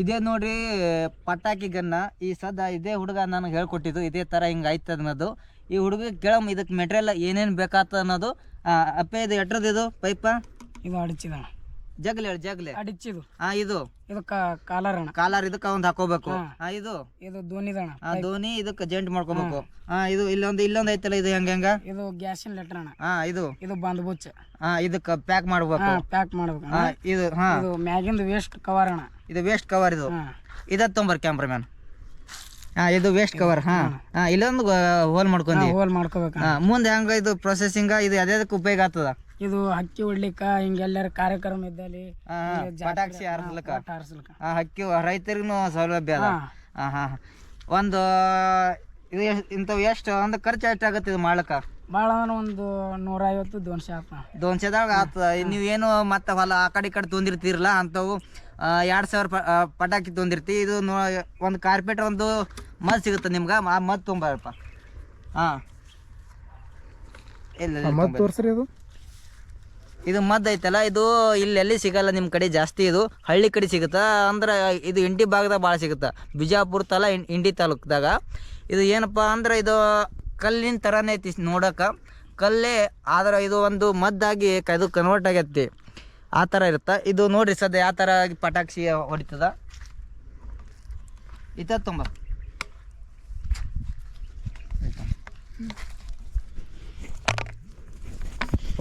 ಇದೇ ನೋಡ್ರಿ, ಪಟಾಕಿ ಗನ್ನ. ಈ ಸದ ಇದೇ ಹುಡುಗ ನನಗೆ ಹೇಳ್ಕೊಟ್ಟಿದ್ದು, ಇದೇ ಥರ ಹಿಂಗೆ ಆಯ್ತು ಅನ್ನೋದು. ಈ ಹುಡುಗ ಕೇಳಮ್ಮ ಇದಕ್ಕೆ ಮೆಟೀರಿಯಲ್ ಏನೇನು ಬೇಕಾತ ಅನ್ನೋದು. ಅಪ್ಪೆ ಇದು ಎಟ್ರದ್ದು ಇದು? ಪೈಪ? ಇದು ಅಡಿಚಿದ ಜಗ್ಲಿ ಹೇಳಿ ಜಗ್ಲಿ. ಅಡಿಚಿದು. ಹಾ ಇದು? ಇದು ಕಾಲರ್ ಅಣ್ಣ. ಕಾಲರ್ ಇದಕ್ಕೆ ಒಂದು ಹಾಕೋಬೇಕು. ಹಾ. ಇದು? ಇದು ಅಣ್ಣ. ಆ ಧೋನಿ ಇದಕ್ಕೆ ಜೆಂಟ್ ಮಾಡ್ಕೋಬೇಕು. ಹಾ. ಇದು ಇಲ್ಲೊಂದು ಇಲ್ಲೊಂದು ಐತಲ್ಲ ಇದು ಹೆಂಗ ಹೆಂಗ? ಇದು ಗ್ಯಾಸಿನ ಲೆಟರ್ ಅಣ್ಣ. ಹಾ ಇದು? ಇದು ಬಂದ್ ಬುಚ್ಚ. ಹಾ ಇದಕ್ಕೆ ಪ್ಯಾಕ್ ಮಾಡ್ಬೇಕು. ಪ್ಯಾಕ್ ಮಾಡ್ಬೇಕು ಹಾ ಇದು ಹಾ. ಇದು ಮ್ಯಾಗಿಂದ ವೇಸ್ಟ್ ಕವರ್ ಅಣ್ಣ. ಇದು ವೇಸ್ಟ್ ಕವರ್ ಇದು. ಇದ ತೊಂಬರ್ ಕ್ಯಾಮ್ರಾಮ್ಯಾನ್ ಹಾ ಇದು ವೇಸ್ಟ್ ಕವರ್ ಹಾ. ಹಾ. ಇಲ್ಲೊಂದು ಹೋಲ್ ಮಾಡ್ಕೊಂಡಿ. ಹೋಲ್ ಮಾಡ್ಕೋಬೇಕು. ಹಾ ಮುಂದೆ ಹೆಂಗ ಇದು ಪ್ರೊಸೆಸಿಂಗ್ ಇದು ಅದಕ್ಕೆ ಉಪಯೋಗ ಆಗ್ತದ? ಇದು ಹಕ್ಕಿ ಹೊಡ್ಲಿಕ್ಕ ಹಿಂಗೆಲ್ಲರ ಕಾರ್ಯಕ್ರಮ ಇದ್ದಲ್ಲಿ ಪಟಾಕ್ಷಿ ಹಾರಿಸ್ಲಿಕ್ಕ? ಹಕ್ಕಿ ರೈತರಿಗೂ ಸೌಲಭ್ಯ ಅದ. ಹಾ. ಹಾ ಹಾ ಒಂದು ಇದು ಇಂಥವು ಎಷ್ಟು ಒಂದು ಖರ್ಚು ಎಷ್ಟಾಗತ್ತೆ ಇದು ಮಾಡ್ಲಿಕ್ಕ? ಭಾಳ ಅಂದ್ರೆ ಒಂದು ನೂರೈವತ್ತು ದೋನ್ಶೆ ಆಗ್ತದೆ ದೋನ್ಸೆದಾಗ ಆತ. ನೀವೇನು ಮತ್ತೆ ಹೊಲ ಆ ಕಡೆ ಈ ಕಡೆ ತೊಂದಿರ್ತೀರಲ್ಲ ಅಂಥವು ಎರಡು ಸಾವಿರ ಪಟಾಕಿ ತೊಂದಿರ್ತಿ. ಇದು ಒಂದು ಕಾರ್ಪೆಟ್ ಒಂದು ಮದ್ ಸಿಗುತ್ತೆ ನಿಮ್ಗೆ? ಆ ಮದ್ ತೊಂಬರಪ್ಪ ಹಾಂ. ಇಲ್ಲ ಮದ್ದು ತೊಂಬರ್ರಿ. ತೋರ್ಸ್ರಿ ಅದು. ಇದು ಮದ್ದು ಐತಲ್ಲ ಇದು ಇಲ್ಲಿ ಎಲ್ಲಿ ಸಿಗಲ್ಲ ನಿಮ್ಮ ಕಡೆ ಜಾಸ್ತಿ ಇದು. ಹಳ್ಳಿ ಕಡೆ ಸಿಗುತ್ತಾ? ಅಂದ್ರೆ ಇದು ಇಂಡಿ ಭಾಗದಾಗ ಭಾಳ ಸಿಗುತ್ತೆ? ಬಿಜಾಪುರ ತಲ ಇಂಡಿ ತಾಲೂಕ್ದಾಗ. ಇದು ಏನಪ್ಪ ಅಂದ್ರೆ ಇದು ಕಲ್ಲಿನ ಥರನೇ ಐತಿ ನೋಡೋಕೆ. ಕಲ್ಲೇ ಆದ್ರೆ ಇದು ಒಂದು ಮದ್ದಾಗಿ ಇದು ಕನ್ವರ್ಟ್ ಆಗೈತಿ. ಆ ಥರ ಇರುತ್ತೆ? ಇದು ನೋಡಿರಿ ಸದ್ಯ ಯಾವ ಥರ ಪಟಾಕ್ಷಿ ಹೊಡಿತದ. ಇತ್ತ ತುಂಬ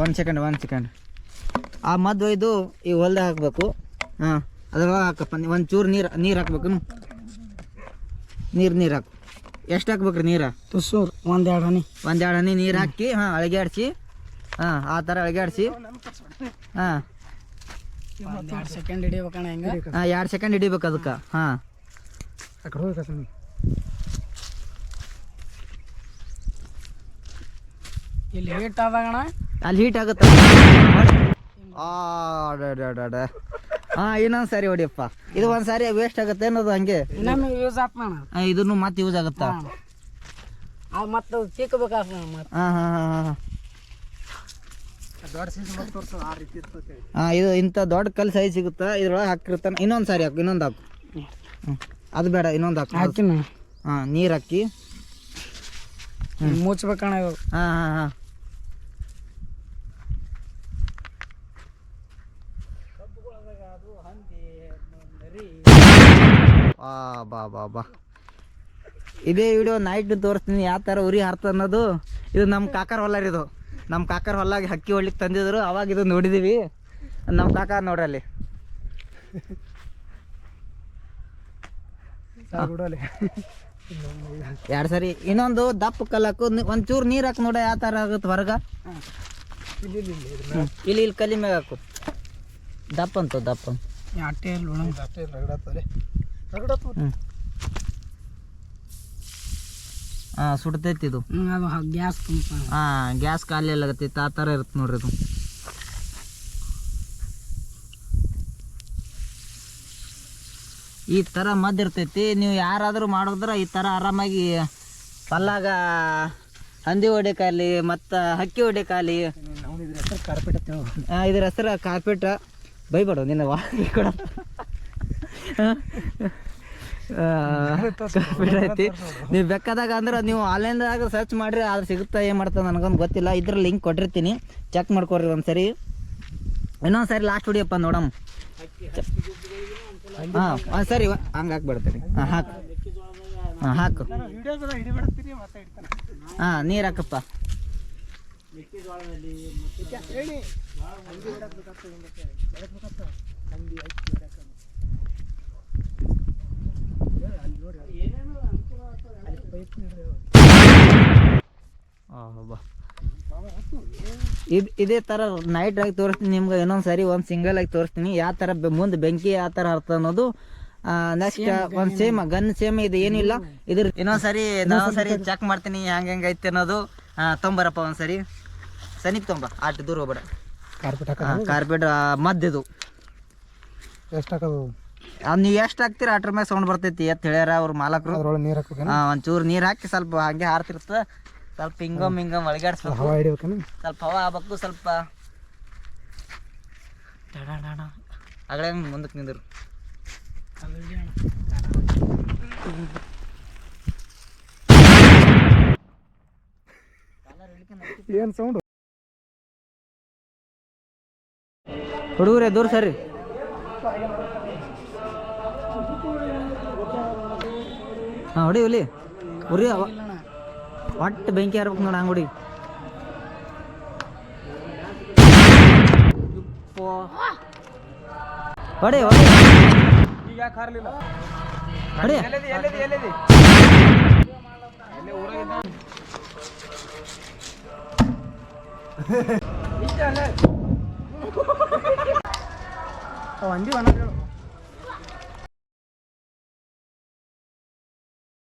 ಒಂದು ಸೆಕೆಂಡ್ ಒನ್ ಸೆಕೆಂಡ್ ಆ ಮದ್ದು ಒಯ್ದು ಈ ಹೊಲ್ದಾಗ ಹಾಕಬೇಕು. ಹಾಂ ಅದ್ರೊಳಗೆ ಹಾಕಪ್ಪ. ಒಂದು ಚೂರು ನೀರು ನೀರು ಹಾಕ್ಬೇಕು. ನೀರು ನೀರು ಹಾಕು. ಎಷ್ಟು ಹಾಕ್ಬೇಕ್ರಿ ನೀರು? ತುಸೂರ್ ಒಂದೆರಡು ಹನಿ. ಒಂದೆರಡು ಹನಿ ನೀರು ಹಾಕಿ ಹಾಂ ಅಳಗ್ಯಾಡ್ಸಿ. ಹಾಂ ಆ ಥರ ಅಳಗ್ಯಾಡ್ಸಿ. ಹಾಂ. ಸೆಕೆಂಡ್ ಹಿಡಿಬೇಕಣ್ಣ ಹೆಂಗ ಹಾಂ ಎರಡು ಸೆಕೆಂಡ್ ಹಿಡಿಬೇಕು ಅದಕ್ಕೆ ಹಾಂ. ಇಲ್ಲಿ ಹೀಟ್ ಆದಾಗಣ? ಅಲ್ಲಿ ಹೀಟ್ ಆಗುತ್ತೆ? ಹಾಂ ಇನ್ನೊಂದು ಸಾರಿ ಹೊಡಿಯಪ್ಪ. ಇದು ಒಂದ್ ಸಾರಿ ವೇಸ್ಟ್ ಆಗುತ್ತೆ ಅನ್ನೋದು ಹಂಗೆ. ನಮಗೆ ಯೂಸ್ ಆಗ್ತಾನ ಇದನ್ನು ಮತ್ತೆ ಯೂಸ್ ಆಗುತ್ತಾ? ಅದು ಮತ್ತೆ ಮತ್ತೆ. ಹಾಂ ಹಾಂ ಹಾಂ ಹಾಂ ಇದು ಇಂಥ ದೊಡ್ಡ ಕಲ್ ಸೈಜ್ ಸಿಗುತ್ತಾ? ಇದ್ರೊಳಗೆ ಹಾಕಿರ್ತಾನೆ ಇನ್ನೊಂದು ಸಾರಿ ಹಾಕು ಇನ್ನೊಂದು ಹಾಕು. ಹ್ಞೂ ಅದು ಬೇಡ ಇನ್ನೊಂದು ಹಾಕು. ಹಾಕಿನ ಹಾಂ ನೀರು ಹಾಕಿ. ಮುಚ್ಬೇಕಣ್ಣ ಹಾ ಹಾಂ ಹಾಂ ಹಾಂ. ಬಾ ಬಾ ಬಾ. ಇದೇ ವಿಡಿಯೋ ನೈಟ್ ತೋರಿಸ್ತೀನಿ ಯಾವ ಥರ ಉರಿ ಹಾರ್ತ ಅನ್ನೋದು. ಇದು ನಮ್ಮ ಕಾಕರ್ ಹೊಲ ರೀ ಇದು. ನಮ್ಮ ಕಾಕರ್ ಹೊಲಾಗಿ ಹಕ್ಕಿ ಹೊಡ್ಲಿಕ್ಕೆ ತಂದಿದ್ರು ಅವಾಗ ಇದು ನೋಡಿದೀವಿ. ನಮ್ಮ ಕಾಕ ನೋಡ್ರಿ ಅಲ್ಲಿ. ಎರಡು ಸರಿ ಇನ್ನೊಂದು ದಪ್ಪ ಕಲ್ಲಾಕು ಒಂಚೂರು ನೀರು ಹಾಕಿ ನೋಡ ಯಾವ ಥರ ಆಗುತ್ತೆ ಹೊರಗ? ಇಲ್ಲಿ ಇಲ್ಲಿ ಇಲ್ಲಿ ಇಲ್ಲಿ ಇಲ್ಲಿ ಕಲಿ ಮ್ಯಾಗ ಹಾಕು. ದಪ್ಪ ಅಂತ ದಪ್ಪ. ಅಟ್ಟೆ ಇಲ್ಲಿ ಹ್ಞೂ ಹಾಂ ಸುಡ್ತೈತಿ ಇದು. ಅದು ಗ್ಯಾಸ್ ತುಂಬ. ಹಾಂ ಗ್ಯಾಸ್ ಖಾಲಿ ಆಗತ್ತೈತಿ ಆ ಥರ ಇರುತ್ತೆ ನೋಡ್ರಿ ಇದು. ಈ ಥರ ಮದ್ದು ಇರ್ತೈತಿ ನೀವು ಯಾರಾದರೂ ಮಾಡಿದ್ರೆ ಈ ಥರ ಆರಾಮಾಗಿ ಪಲ್ಲಾಗ ಹಂದಿ ಹೊಡೆಕಾಲಿ ಮತ್ತು ಹಕ್ಕಿ ಹೊಡೆಕಾಲಿ ಕಾರ್ಪೆಟ್ ಅಂತ ಆ, ಇದ್ರ ಹೆಸರು ಕಾರ್ಪೆಟ್. ಬೈಬೇಡ ನಿನ್ನ ವಾಹನ ಕೊಡ. ಐತಿ ನೀವು ಬೇಕಾದಾಗ ಅಂದ್ರೆ ನೀವು ಆನ್ಲೈನ್ದಾಗ ಸರ್ಚ್ ಮಾಡ್ರಿ ಆದ್ರೆ ಸಿಗುತ್ತಾ ಏನು ಮಾಡ್ತದೆ ನನಗೊಂದು ಗೊತ್ತಿಲ್ಲ. ಇದ್ರ ಲಿಂಕ್ ಕೊಟ್ಟಿರ್ತೀನಿ. ಚೆಕ್ ಮಾಡ್ಕೊಡ್ರಿ ಒಂದು ಸರಿ ಇನ್ನೊಂದು ಸರಿ ಲಾಸ್ಟ್ ಹೊಡಿಯಪ್ಪ ನೋಡಮ್. ಹಾಂ ಒಂದು ಸರಿ ಹಂಗೆ ಹಾಕ್ಬಿಡ್ತೀನಿ. ಹಾಂ ಹಾಕು. ಹಾಂ ಹಾಕು. ಇದು ಇದೇ ಥರ ನೈಟ್ ಆಗಿ ತೋರಿಸ್ತೀನಿ ನಿಮ್ಗೆ ಇನ್ನೊಂದು ಸಾರಿ ಒಂದು ಸಿಂಗಲ್ ಆಗಿ ತೋರಿಸ್ತೀನಿ. ಯಾವ ಥರ ಬೆ- ಮುಂದೆ ಬೆಂಕಿ ಯಾವ ಥರ ಹರ್ತ ಅನ್ನೋದು ನೆಕ್ಸ್ಟ್ ಒಂದು ಸೇಮ್ ಗನ್ ಸೇಮ್ ಇದು ಏನಿಲ್ಲ. ಇದ್ರ ಇನ್ನೊಂದು ಸಾರಿ ಇನ್ನೊಂದು ಸರಿ ಚೆಕ್ ಮಾಡ್ತೀನಿ ಹೆಂಗೆ ಹೆಂಗೈತೆ ಐತೆ ಅನ್ನೋದು. ತೊಂಬರಪ್ಪ ಒಂದು ಸರಿ ಸನಿಪ್ ತೊಂಬ ಆಟ ದೂರ ಹೋಗ್ಬೇಡ. ಕಾರ್ಪೆಟ್ ಹಾಕೋದು ಕಾರ್ಪೆಟ್ ಮದ್ದಿದು ಎಷ್ಟು ಹಾಕೋದು? ಅದು ನೀವು ಎಷ್ಟು ಹಾಕ್ತೀರ ಅಟ್ರ ಮೇಲೆ ಸೌಂಡ್ ಬರ್ತೈತಿ ಅಂತ ಹೇಳ್ಯಾರ ಅವ್ರ ಮಾಲಕರು. ಅದ್ರೊಳಗೆ ನೀರು ಹಾಂ ಒಂಚೂರು ನೀರು ಹಾಕಿ ಸ್ವಲ್ಪ ಹಂಗೆ ಹಾರ್ತಿರ್ತದ ಸ್ವಲ್ಪ ಹಿಂಗಮ್ ಹಿಂಗಮ್ ಒಳಗಾಡಿಸ್ಬೇಕು. ಹವಾ ಹಿಡಿಬೇಕೇನು ಸ್ವಲ್ಪ ಹವಾ ಆಗ್ಬೇಕು ಸ್ವಲ್ಪ. ಅಗಳೆ ಮುಂದಕ್ಕೆ ನಿಂದ್ರು. ಏನು ಸೌಂಡು? ಹುಡುಗರೇ ದೂರ ಸರಿ. ಹಾಂ ಹೊಡಿ ಹುಲಿ. ಉರಿ ಅವ. ಒಟ್ಟು ಬೆಂಕಿ ಹಾರ್ಬೇಕು ನೋಡಿ ಹಂಗೆ ಹೊಡಿ. ಹಾರಲಿಲ್ಲ ಹೊಡಿ ಅಂದಿ ಒಣ